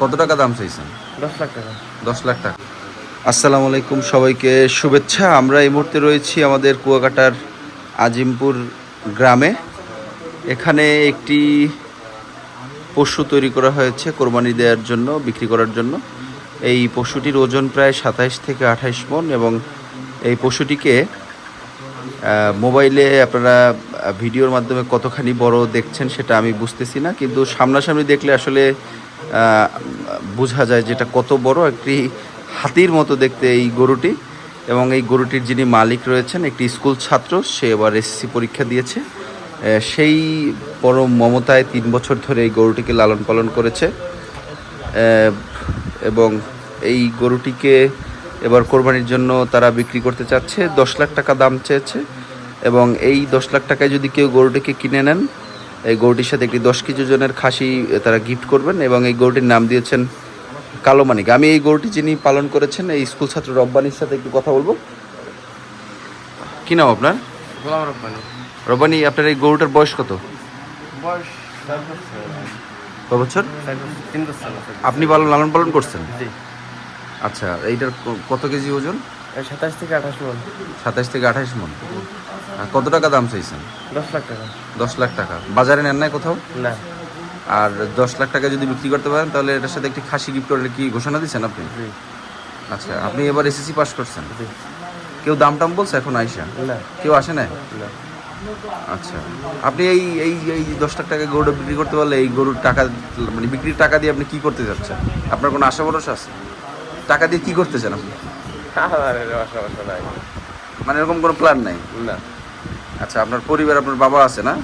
কত টাকা দাম চাইছেন? দশ লাখ টাকা। দশ লাখ টাকা। আসসালামু আলাইকুম সবাইকে শুভেচ্ছা। আমরা এই মুহূর্তে রয়েছি আমাদের কুয়াকাটার আজিমপুর গ্রামে। এখানে একটি পশু তৈরি করা হয়েছে কোরবানি দেওয়ার জন্য বিক্রি করার জন্য। এই পশুটির ওজন প্রায় সাতাইশ থেকে আঠাইশ মন এবং এই পশুটিকে মোবাইলে আপনারা ভিডিওর মাধ্যমে কতখানি বড় দেখছেন সেটা আমি বুঝতেছি না কিন্তু সামনাসামনি দেখলে আসলে বোঝা যায় যেটা কত বড় একটি হাতির মতো দেখতে এই গরুটি। এবং এই গরুটির যিনি মালিক রয়েছেন, একটি স্কুল ছাত্র, সে এবার এসএসসি পরীক্ষা দিয়েছে। সেই পরম মমতায় তিন বছর ধরে এই গরুটিকে লালন পালন করেছে। এবং এই গরুটিকে এবার কোরবানির জন্য তারা বিক্রি করতে চাচ্ছে। দশ লাখ টাকা দাম চেয়েছে। এবং এই দশ লাখ টাকায় যদি কেউ গরুটিকে কিনে নেন এই গরুটির সাথে একটি দশ কেজি ওজনের খাসি তারা গিফট করবেন এবং এই গরুটির নাম দিয়েছেন কালো মানিক। আমি এই গরুটি যিনি পালন করেছেন এই স্কুল ছাত্র রব্বানির সাথে একটু কথা বলব। কি নাম আপনার? গোলাম রব্বানি। রব্বানি আপনার এই গরুটার বয়স কত? বয়স বছর। আপনি পালন লালন পালন করছেন? আচ্ছা এইটার কত কেজি ওজন? সাতাশ থেকে আঠাশ মন। সাতাশ থেকে আঠাশ মন। কত টাকা দাম চাইছেন? দশ লাখ টাকা। দশ লাখ টাকা। বাজারে নেন নাই কোথাও? না। আর দশ লাখ টাকা যদি বিক্রি করতে পারেন তাহলে এটার সাথে একটি খাসি গিফট করলে কি ঘোষণা দিচ্ছেন আপনি? আচ্ছা আপনি এবার এসএসসি পাস করছেন। কেউ দাম টাম বলছে এখন আইসা? কেউ আসে না। আচ্ছা আপনি এই এই এই দশ লাখ টাকা গরুটা বিক্রি করতে পারলে এই গরুর টাকা মানে বিক্রির টাকা দিয়ে আপনি কি করতে যাচ্ছেন? আপনার কোনো আশা ভরসা আছে? টাকা দিয়ে কি করতে চান আপনি? মানে এরকম কোনো প্ল্যান নাই? না। আচ্ছা আপনার পরিবার আপনার বাবা আছে না?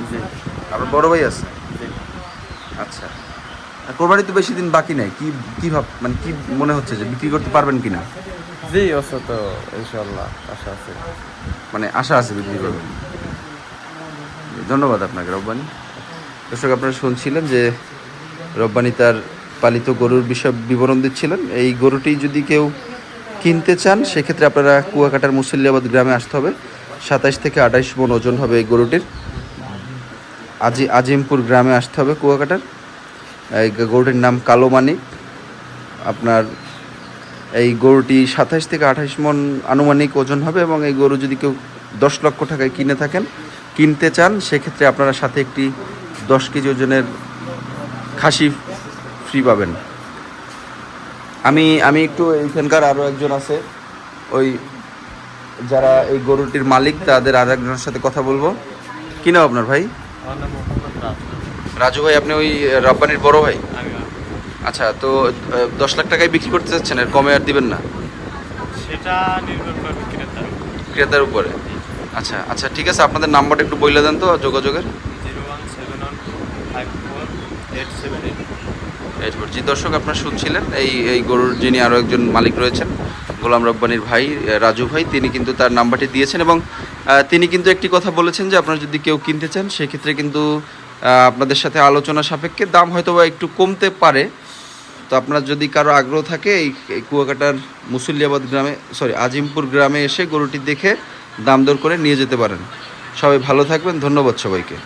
আপনার বড় ভাই আছে? জি। আচ্ছা। আর কোরবানি তো বেশি দিন বাকি নাই কি কি ভাব মানে কি মনে হচ্ছে যে বিক্রি করতে পারবেন কিনা? জি আছে তো ইনশাল্লাহ আশা আছে। মানে আশা আছে বিক্রি করবেন? ধন্যবাদ আপনাকে রব্বানি। দর্শক আপনারা শুনছিলেন যে রব্বানি তার পালিত গরুর বিষয় বিবরণ দিচ্ছিলেন। এই গরুটি যদি কেউ কিনতে চান সেক্ষেত্রে আপনারা কুয়াকাটার মুসল্লিয়াবাদ গ্রামে আসতে হবে। সাতাইশ থেকে আঠাইশ মন ওজন হবে এই গরুটির। আজি আজিমপুর গ্রামে আসতে হবে কুয়াকাটার। এই গরুটির নাম কালো মানিক আপনার এই গরুটি সাতাইশ থেকে আঠাইশ মন আনুমানিক ওজন হবে এবং এই গরু যদি কেউ দশ লক্ষ টাকায় কিনে থাকেন, কিনতে চান, সেক্ষেত্রে আপনারা সাথে একটি দশ কেজি ওজনের খাসি ফ্রি পাবেন। আমি আমি একটু এইখানকার আরও একজন আছে, ওই যারা এই গরুটির মালিক তাদের আর একজনের সাথে কথা বলব। কি নাম আপনার ভাই? রাজু। ভাই আপনি ওই রব্বানির বড় ভাই? আচ্ছা তো দশ লাখ টাকায় বিক্রি করতে চাচ্ছেন আর কমে আর দিবেন না? সেটা নির্ভর করবে ক্রেতার ক্রেতার উপরে? আচ্ছা আচ্ছা ঠিক আছে আপনাদের নাম্বারটা একটু বলে দেন তো যোগাযোগের। জি দর্শক আপনারা শুনছিলেন এই এই গরুর যিনি আরও একজন মালিক রয়েছেন গোলাম রব্বানির ভাই রাজু ভাই, তিনি কিন্তু তার নাম্বারটি দিয়েছেন এবং তিনি কিন্তু একটি কথা বলেছেন যে আপনারা যদি কেউ কিনতে চান, সেক্ষেত্রে কিন্তু আপনাদের সাথে আলোচনা সাপেক্ষে দাম হয়তো বা একটু কমতে পারে। তো আপনার যদি কারও আগ্রহ থাকে, এই কুয়াকাটার মুসুলিয়াবাদ গ্রামে সরি আজিমপুর গ্রামে এসে গরুটি দেখে দাম দর করে নিয়ে যেতে পারেন। সবাই ভালো থাকবেন, ধন্যবাদ সবাইকে।